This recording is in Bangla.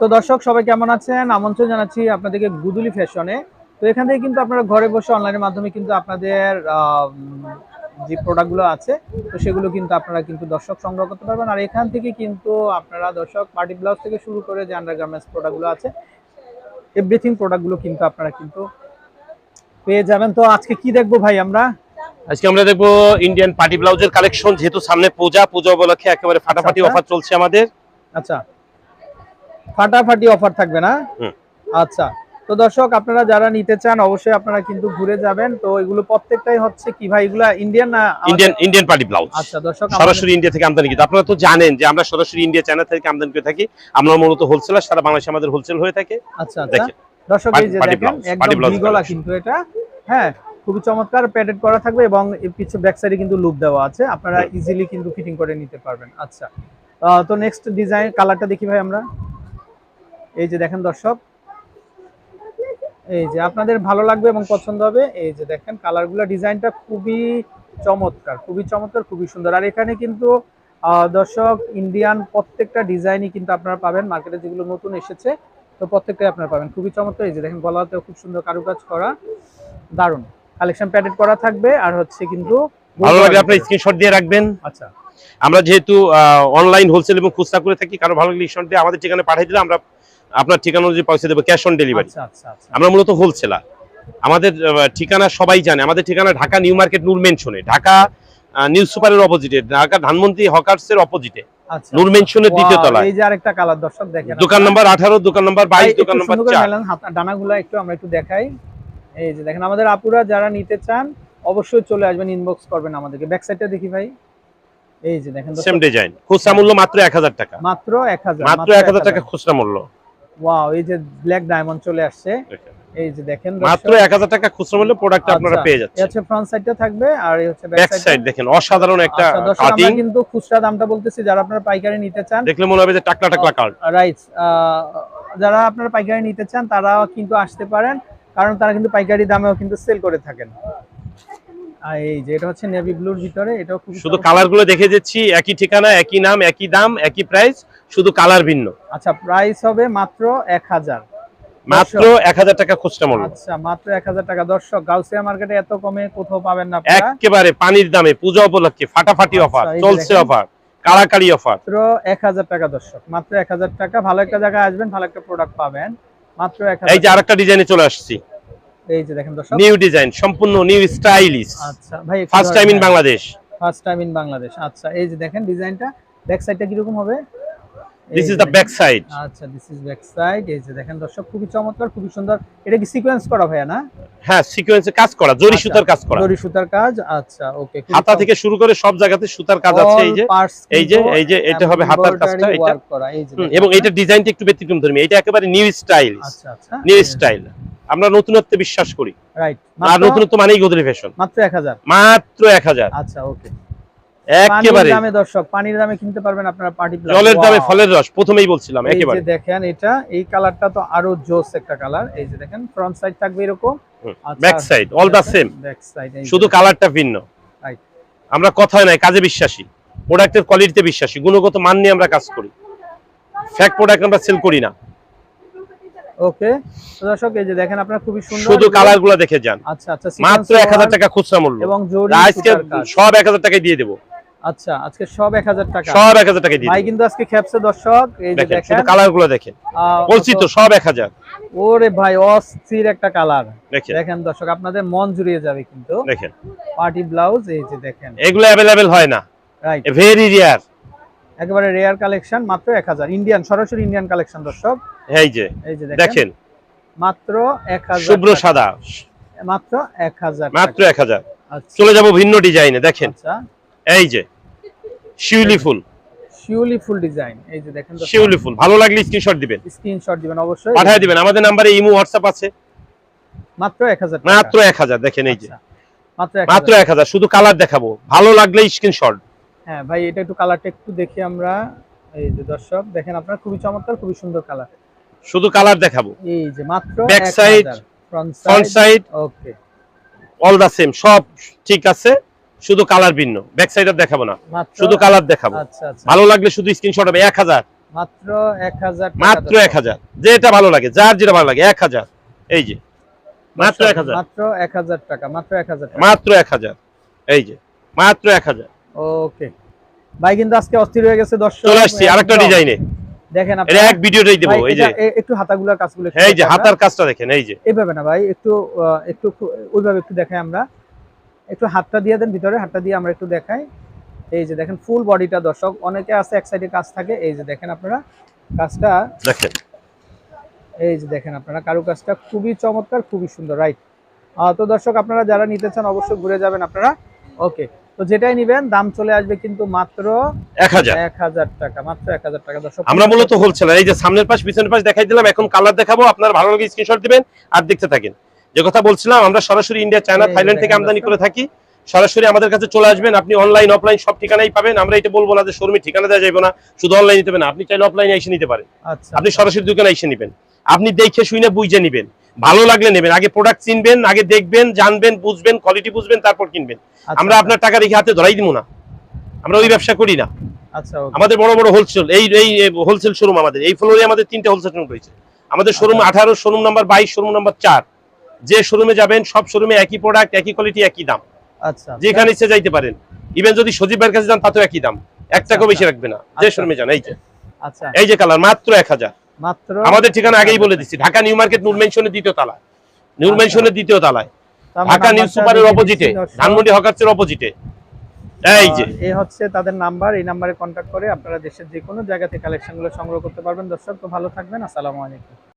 তো দর্শক সবাই কেমন আছেন? আমন্ত্রণ জানাচ্ছি আপনাদেরকে গুদুলি ফ্যাশনে। তো এখান থেকে কিন্তু আপনারা ঘরে বসে অনলাইনের মাধ্যমে কিন্তু আপনাদের যে প্রোডাক্টগুলো আছে তো সেগুলো কিন্তু আপনারা কিন্তু দর্শক সংগ্রহ করতে পারবেন। আর এখান থেকে কিন্তু আপনারা দর্শক পার্টি ব্লাউজ থেকে শুরু করে যে আন্ডারগার্মেন্টস প্রোডাক্টগুলো আছে এভরিথিং প্রোডাক্টগুলো কিন্তু আপনারা কিন্তু পেয়ে যাবেন। তো আজকে কি দেখব ভাই আমরা? আজকে আমরা দেখব ইন্ডিয়ান পার্টি ব্লাউজের কালেকশন যেহেতু সামনে পূজা পূজা উপলক্ষে একেবারে ফাটাফাটি আচ্ছা। অফার চলছে আমাদের। আচ্ছা। ফাটাফাটি অফার থাকবে না? আচ্ছা তো দর্শক আপনারা যারা নিতে চান অবশ্যই আপনারা কিন্তু ঘুরে যাবেন। তো এগুলো প্রত্যেকটাই হচ্ছে কি ভাই এগুলা ইন্ডিয়ান না ইন্ডিয়ান ইন্ডিয়ান পার্টি ব্লাউজ আচ্ছা দর্শক সরাসরি ইন্ডিয়া থেকে আমদানি কিন্তু। আপনারা তো জানেন যে আমরা সরাসরি ইন্ডিয়া চায়না থেকে আমদানি করে থাকি। আমরা মূলত হোলসেলার সারা বাংলাদেশে আমাদের হোলসেল হয়ে থাকে। আচ্ছা আচ্ছা। দেখেন। দর্শক এই যে দেখেন একদম ভিগলা কিন্তু এটা। হ্যাঁ খুবই চমৎকার প্যাডেড করা থাকবে এবং পিছে ব্যাক সাইডে কিন্তু লুপ দেওয়া আছে। আপনারা ইজিলি কিন্তু ফিটিং করে নিতে পারবেন। আচ্ছা তো নেক্সট ডিজাইন কালারটা দেখি ভাই আমরা। এই যে দেখেন দর্শক এই যে আপনাদের ভালো লাগবে এবং পছন্দ হবে এই যে দেখেন কালারগুলো ডিজাইনটা খুবই চমৎকার খুবই চমৎকার খুবই সুন্দর। আর এখানে কিন্তু দর্শক ইন্ডিয়ান প্রত্যেকটা ডিজাইনই কিন্তু আপনারা পাবেন। মার্কেটে যেগুলো নতুন এসেছে তো প্রত্যেকটাই আপনারা পাবেন। খুবই চমৎকার এই যে দেখেন গলাতেও খুব সুন্দর কারুকাজ করা দারুণ। কালেকশন প্যাডেড করা থাকবে আর হচ্ছে কিন্তু ভালো লাগলে আপনার স্ক্রিনশট দিয়ে রাখবেন। আচ্ছা। আমরা যেহেতু অনলাইন হোলসেল এবং খুচরা করে থাকি কারও ভালো লাগলে স্ক্রিনশট দিয়ে আমাদের ঠিকানা পাঠিয়ে দিলে আমরা আপনার ঠিকানা অনুযায়ী পয়সা দেবো ক্যাশ অন ডেলিভারি আমরা মূলত হোলসেলার আমাদের ঠিকানা সবাই জানে। আমাদের ঠিকানা ঢাকা নিউ মার্কেট নূর মেনশনে। ঢাকা নিউ সুপারের অপোজিটে ঢাকা ধানমন্ত্রী হকার্স এর অপোজিটে আচ্ছা। নূর মেনশনের দ্বিতীয় তলায়। এই যে আরেকটা কালার দর্শক দেখেন দোকান নাম্বার আঠারো দোকান নাম্বার ভাই, বাইশ একটু দোকান নাম্বার ডানাগুলো আমরা একটু দেখাই। এই যে দেখেন আমাদের আপুরা যারা নিতে চান অবশ্যই চলে আসবেন ইনবক্স করবেন আমাদেরকে। ব্যাক সাইডটা দেখি ভাই। এই যে দেখেন সেম ডিজাইন খুচরা মূল্য মাত্র এক হাজার টাকা। মাত্র এক হাজার মাত্র এক হাজার। টাকা খুচরা মূল্য। ওয়াও এই যে ব্ল্যাক ডায়মন্ড চলে আসছে। এই যে দেখেন মাত্র দর্শক। এক হাজার টাকা খুচরা মূল্য প্রোডাক্ট আপনারা আচ্ছা, পেয়ে যাচ্ছেন। হচ্ছে ফ্রন্ট সাইডটা থাকবে আর এই হচ্ছে ব্যাক সাইড দেখেন অসাধারণ একটা আচ্ছা দর্শক আমরা কিন্তু খুচরা দামটা বলতেছি যারা আপনারা পাইকারি নিতে চান। দেখলে মনে হবে যে টাকলা টাকলা কার্ড রাইট যারা আপনারা পাইকারি নিতে চান তারা কিন্তু আসতে পারেন কারণ তারা কিন্তু পাইকারি দামেও কিন্তু সেল করে থাকেন। আর এই যে এটা হচ্ছে নেভি ব্লুর ভিতরে এটাও খুব শুধু কালারগুলো দেখে দিচ্ছি একই ঠিকানা একই নাম একই দাম একই প্রাইস শুধু কালার ভিন্ন। আচ্ছা প্রাইস হবে মাত্র এক হাজার। মাত্র এক হাজার টাকা খুচরা মূল্য। আচ্ছা মাত্র এক হাজার টাকা। দর্শক গাউসিয়া মার্কেটে এত কমে কোথাও পাবেন না একেবারে পানির দামে পূজা উপলক্ষে ফাটাফাটি আচ্ছা, অফার চলছে অফার কারাকারি অফার মাত্র এক হাজার টাকা দর্শক মাত্র এক হাজার টাকা। ভালো একটা জায়গায় আসবেন ভালো একটা প্রোডাক্ট পাবেন। মাত্র এক এই যে আরেকটা ডিজাইনে চলে আসছি। এই যে দেখেন দর্শক। নিউ ডিজাইন সম্পূর্ণ নিউ স্টাইলিশ আচ্ছা ভাই first time in Bangladesh first time in Bangladesh আচ্ছা এই যে দেখেন ডিজাইনটা ব্যাক সাইডটা কীরকম হবে? This is the back side আচ্ছা দিস ইজ ব্যাক সাইড এই যে দেখেন দর্শক খুবই চমৎকার খুবই সুন্দর। এটা কি সিকোয়েন্স করা ভাইয়া না? হ্যাঁ সিকোয়েন্সে কাজ করা জরি আচ্ছা, সুতার কাজ করা। জরি সুতার কাজ আচ্ছা ওকে হাতা থেকে শুরু করে সব জায়গাতে সুতার কাজ আছে এই যে। এই যে এই যে এটা হবে হাতার কাজটা এটা এবং এইটার ডিজাইনটা একটু ব্যতিক্রম ধর্মী এটা একেবারে নিউ স্টাইল আচ্ছা আচ্ছা নিউ স্টাইল আমরা নতুনত্বে বিশ্বাস করি। রাইট আর নতুনত্ব মানেই গোদরি ফ্যাশন মাত্র 1000 মাত্র এক হাজার। আচ্ছা ওকে একেবারে। দামে দর্শক পানির দামে কিনতে পারবেন আপনারা পার্টি জলের দামে ফলের রস প্রথমেই বলছিলাম একেবারে। দেখেন এটা এই কালারটা তো আরও জোস একটা কালার এই যে দেখেন ফ্রন্ট সাইড থাকবে এরকম। Back side all the same back side শুধু কালারটা ভিন্ন। আমরা কথায় নাই কাজে বিশ্বাসী। প্রোডাক্টের কোয়ালিটিতে বিশ্বাসী। গুণগত মান নিয়ে আমরা কাজ করি। ফ্যাক প্রোডাক্ট আমরা সেল করি না। ওকে দর্শক এই যে দেখেন আপনারা খুবই সুন্দর শুধু কালারগুলো দেখে যান। আচ্ছা আচ্ছা মাত্র sequence এক হাজার work টাকা খুচরা মূল্য। এবং আজকে সব এক হাজার টাকায় দিয়ে দেবো। আচ্ছা আজকে সব 1000 টাকা। সব এক হাজার টাকায় দিয়ে ভাই কিন্তু আজকে খেপছে দর্শক এই যে দেখেন শুধু কালারগুলো দেখেন। বলছি তো সব এক হাজার। ওরে ভাই অস্থির একটা কালার। দেখেন। দর্শক আপনাদের মন জুড়িয়ে যাবে কিন্তু। দেখেন। পার্টি ব্লাউজ এই যে দেখেন। এগুলো অ্যাভেলেবেল হয় না। রাইট ভেরি রিয়ার একেবারে রেয়ার কালেকশন মাত্র 1000 ইন্ডিয়ান সরাসরি ইন্ডিয়ান কালেকশন দর্শক। এই যে এই যে দেখেন। মাত্র 1000 শুভ্র টাকা। সাদা। মাত্র 1000 মাত্র এক হাজার। আচ্ছা। চলে যাব ভিন্ন ডিজাইনে দেখেন। আচ্ছা। এই যে শিউলি ফুল। শিউলি ফুল ডিজাইন এই যে দেখেন শিউলি ফুল ভালো লাগলে স্ক্রিনশট দিবেন। স্ক্রিনশট দিবেন অবশ্যই। পাঠিয়ে দিবেন আমাদের নাম্বারে ইমো হোয়াটসঅ্যাপ আছে। মাত্র 1000 টাকা। মাত্র এক হাজার দেখেন এই যে। আচ্ছা, মাত্র 1000 মাত্র এক হাজার শুধু কালার দেখাবো ভালো লাগলে স্ক্রিনশট হ্যাঁ ভাই এটা একটু কালারটা একটু দেখি আমরা। এই যে দর্শক দেখেন আপনার খুবই চমৎকার খুবই সুন্দর কালার শুধু কালার দেখাবো। এই যে মাত্র side, front front side okay all the same সব ঠিক আছে। শুধু কালার ভিন্ন। ব্যাক সাইড আর দেখাবো না। শুধু কালার দেখাবো। আচ্ছা আচ্ছা। ভালো লাগলে শুধু স্ক্রিনশট হবে এক হাজার। মাত্র এক হাজার মাত্র। এক হাজার। যেটা ভালো লাগে যার যেটা ভালো লাগে এক হাজার। এই যে। মাত্র এক হাজার। মাত্র এক হাজার টাকা মাত্র এক হাজার মাত্র এক হাজার। এই যে। মাত্র এক হাজার। ওকে। ভাই কিন্তু আজকে অস্থির হয়ে গেছে দর্শক। চলে আসছি আরেকটা। ডিজাইনে দেখেন এটা আপনারা। এক ভিডিওটাই দেবো এই যে। একটু হাতাগুলার কাজগুলো এই যে হাতার কাজটা দেখেন এই যে। এইভাবে না ভাই একটু একটু ওইভাবে একটু দেখাই আমরা। একটু হাতটা দিয়ে দেন ভিতরে হাতটা দিয়ে আমরা একটু দেখাই। এই যে দেখেন ফুল বডিটা দর্শক অনেকে আছে এক সাইডে কাজ থাকে এই যে দেখেন আপনারা কাজটা দেখেন। এই যে দেখেন আপনারা কারু কাজটা খুবই চমৎকার খুবই সুন্দর রাইট তো দর্শক আপনারা যারা নিতে চান অবশ্যই ঘুরে যাবেন আপনারা। ওকে তো যেটাই নিবেন দাম চলে আসবে কিন্তু মাত্র এক হাজার। এক হাজার টাকা মাত্র এক হাজার টাকা। দর্শক আমরা মূলত হোলসেলার এই যে সামনের পাশ পিছনের পাশ দেখাই দিলাম এখন কালার দেখাবো আপনার ভালো লাগে স্ক্রিনশট দিবেন আর দেখতে থাকেন। যে কথা বলছিলাম আমরা সরাসরি ইন্ডিয়া চায়না থাইল্যান্ড থেকে আমদানি করে থাকি। সরাসরি আমাদের কাছে চলে আসবেন। আপনি অনলাইন অফলাইন সব ঠিকানাই পাবেন। আমরা এটা বলব না যে শোরুমে ঠিকানা দেওয়া যাবে না শুধু অনলাইন নিতে না আপনি চাইলে অফলাইনে এসে নিতে পারেন। আচ্ছা। আপনি সরাসরি দোকানে এসে নেবেন। আপনি দেখে শুনে বুঝে নেবেন। ভালো লাগলে নেবেন। আগে প্রোডাক্ট চিনবেন আগে দেখবেন জানবেন বুঝবেন কোয়ালিটি বুঝবেন তারপর কিনবেন। আচ্ছা, আমরা আপনার টাকা রেখে হাতে ধরাই দিব না। আমরা ওই ব্যবসা করি না। আচ্ছা আমাদের বড় বড় হোলসেল এই এই হোলসেল শোরুম আমাদের। এই ফ্লোরে আমাদের তিনটে হোলসেল শোরুম রয়েছে। আমাদের শোরুম আচ্ছা। আঠারো শোরুম নাম্বার বাইশ শোরুম নাম্বার চার। যে শোরুমে যাবেন সব শোরুমে একই প্রোডাক্ট একই কোয়ালিটি একই দাম। আচ্ছা। যেখানে ইচ্ছে যাইতে পারেন। ইভেন যদি সজীব ভাইয়ের কাছে যান তাতেও একই দাম। এক টাকাও বেশি রাখবে না। যে আচ্ছা। শোরুমে যান এই যে। আচ্ছা। এই যে কালার মাত্র এক হাজার। মাত্র আমাদের ঠিকানা আগেই বলে দিচ্ছি ঢাকা নিউ মার্কেট নূর মেনশনের দ্বিতীয় তলায়। নূর আচ্ছা। মেনশনের দ্বিতীয় তলায়। ঢাকা নিউ সুপারের অপোজিটে। ধানমন্ডি হকার্সের অপোজিটে এই যে। এই হচ্ছে তাদের নাম্বার এই নাম্বারে কন্ট্যাক্ট করে আপনারা দেশের যে কোনো জায়গা থেকে কালেকশনগুলো সংগ্রহ করতে পারবেন। দর্শক তো ভালো থাকবেন আসসালামু আলাইকুম।